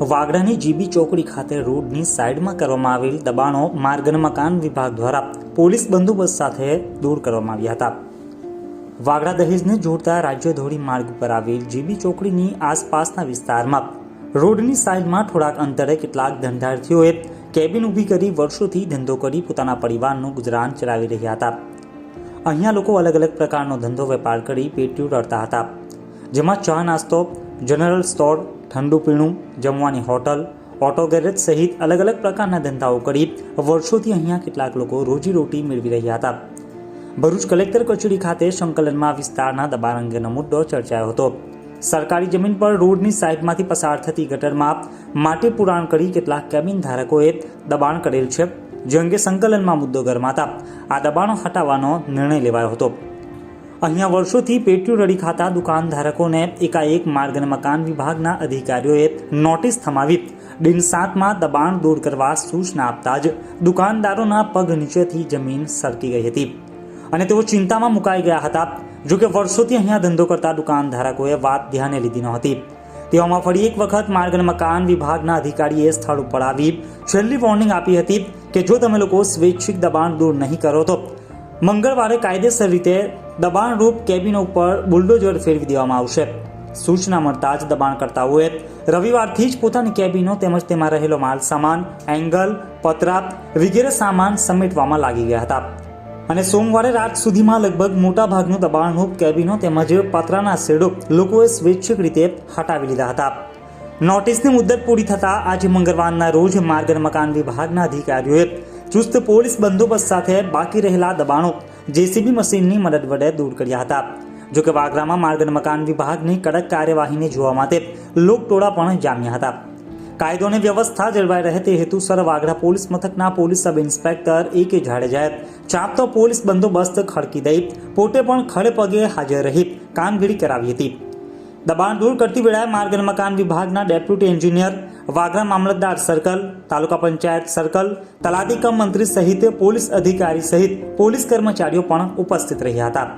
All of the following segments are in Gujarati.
વાગડાની જીબી ચોકડી ખાતે રોડની સાઈડમાં કરવામાં આવેલ દબાણો માર્ગ મકાન વિભાગ દ્વારા પોલીસ બંદોબસ્ત સાથે દૂર કરવામાં આવ્યા હતા. વાગડા દહેજને જોડતા રાજ્ય ધોરી માર્ગ પર આવેલ જીબી ચોકડીની આસપાસના વિસ્તારમાં રોડની સાઈડમાં થોડાક અંતરે કેટલાક ધંધાર્થીઓએ કેબિન ઊભી કરી વર્ષોથી ધંધો કરી પોતાના પરિવારનું ગુજરાન ચલાવી રહ્યા હતા. અહીંયા લોકો અલગ અલગ પ્રકારનો ધંધો વેપાર કરી પેટ્યું રડતા હતા, જેમાં ચા નાસ્તો, જનરલ સ્ટોર ઠંડુ પીણું, જમવાની હોટલ, ઓટો ગેરેજ સહિત અલગ અલગ પ્રકારના ધંધાઓ કરી વર્ષોથી અહીંયા કેટલાક લોકો રોજીરોટી મેળવી રહ્યા હતા. ભરૂચ કલેક્ટર કચેરી ખાતે સંકલનમાં વિસ્તારના દબાણ અંગેનો મુદ્દો ચર્ચાયો હતો. સરકારી જમીન પર રોડની સાઇડમાંથી પસાર થતી ગટરમાં માટી પુરાણ કરી કેટલાક કેબિન ધારકોએ દબાણ કરેલ છે, જે અંગે સંકલનમાં મુદ્દો ગરમાતા આ દબાણો હટાવવાનો નિર્ણય લેવાયો હતો. અહીંયા વર્ષોથી પેટ્યું રડી ખાતા દુકાનધારકોને એકાએક માર્ગ અને મકાન વિભાગના અધિકારીઓએ નોટિસ થમાવી. દિન સાતમાં દબાણ દૂર કરવા સૂચના આપતા જ દુકાનદારોના પગ નીચેથી જમીન સરકી ગઈ હતી. અને તેઓ ચિંતામાં મુકાઈ ગયા હતા. જો કે વર્ષોથી અહીંયા ધંધો કરતા દુકાનધારકોએ વાત ધ્યાને લીધી નહોતી. તેવામાં ફરી એક વખત માર્ગ અને મકાન વિભાગના અધિકારીએ સ્થળ ઉપર આવી છેલ્લી વોર્નિંગ આપી હતી કે જો તમે લોકો સ્વૈચ્છિક દબાણ દૂર નહીં કરો તો મંગળવારે કાયદેસર રીતે દબાણરૂપ કેબિનો ઉપર બુલડોઝર ફેરવી દેવામાં આવશે. સૂચના મળતા જ દબાણકર્તાઓએ રવિવારથી જ પોતાની કેબિનો તેમજ તેમાં રહેલો માલ, સામાન, એંગલ પતરા વગેરે સામાન સમેટવામાં લાગી ગયા હતા. અને સોમવારે રાત સુધીમાં લગભગ મોટાભાગનું દબાણરૂપ કેબિનો તેમજ પતરાના શેડો લોકોએ સ્વૈચ્છિક રીતે હટાવી લીધા હતા. નોટિસની મુદ્દત પૂરી થતાં આજે મંગળવારના રોજ માર્ગ મકાન વિભાગના અધિકારીઓએ ચુસ્ત પોલીસ બંદોબસ્ત સાથે બાકી રહેલા દબાણો જેસીબી મશીનની મદદ વડે દૂર કર્યા હતા. જોકે વાગરામાં માર્ગ અને મકાન વિભાગની કડક કાર્યવાહીને જોવા માટે લોકટોળા પણ જામ્યા હતા. કાયદો અને વ્યવસ્થા જળવાઈ રહે તે હેતુસર વાગડા પોલીસ મથકના police sub inspector A K જાડેજાએ ચાપતો પોલીસ બંદોબસ્ત ખડકી દઈ પોતે પણ ખડે પગે હાજર રહી કામગીરી કરાવી હતી. દબાણ દૂર કરતી વેળાએ માર્ગ અને મકાન વિભાગના ડેપ્યુટી એન્જિનિયર વાગરા મામલતદાર સર્કલ, તાલુકા પંચાયત સર્કલ તલાટી કમ મંત્રી સહિત પોલીસ અધિકારી સહિત પોલીસ કર્મચારીઓ પણ ઉપસ્થિત રહ્યા હતા.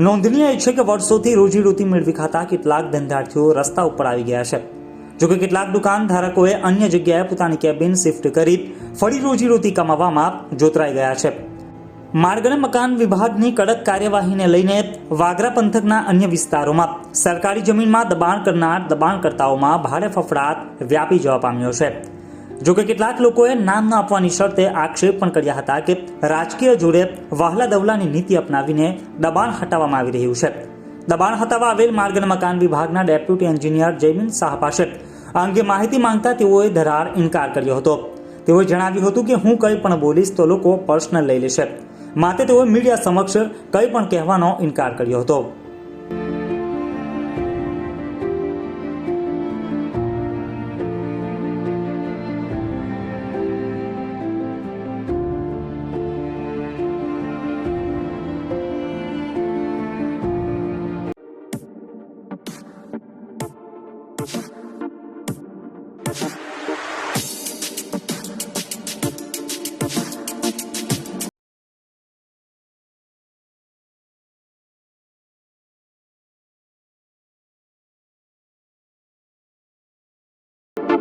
નોંધનીય છે કે વર્ષોથી રોજીરોટી મેળવી ખાતા કેટલાક ધંધાર્થીઓ રસ્તા ઉપર આવી ગયા છે. જોકે કેટલાક દુકાન ધારકોએ અન્ય જગ્યાએ પોતાની કેબિન શિફ્ટ કરી ફરી રોજીરોટી કમાવામાં જોતરાઈ ગયા છે. માર્ગ અને મકાન વિભાગની કડક કાર્યવાહીને લઈને વાગરા પંથકના અન્ય વિસ્તારોમાં સરકારી જમીનમાં દબાણ કરનાર દબાણકર્તાઓમાં ભારે ફફડાટ વ્યાપી જવા પામ્યો છે. જોકે કેટલાક લોકોએ નામ ન આપવાની શરતે આક્ષેપ પણ કર્યા હતા કે રાજકીય જોડે વહાલા દવલાની નીતિ અપનાવીને દબાણ હટાવવામાં આવી રહ્યું છે. દબાણ હટાવવા આવેલ માર્ગ મકાન વિભાગના ડેપ્યુટી એન્જિનિયર જયમીન શાહ પાસે આ અંગે માહિતી માંગતા તેઓએ ધરાર ઇનકાર કર્યો હતો. તેઓએ જણાવ્યું હતું કે હું કંઈ પણ બોલીશ તો લોકો પર્સનલ લઈ લેશે. માટે તેઓએ મીડિયા સમક્ષ કંઈ પણ કહેવાનો ઇનકાર કર્યો હતો. Thank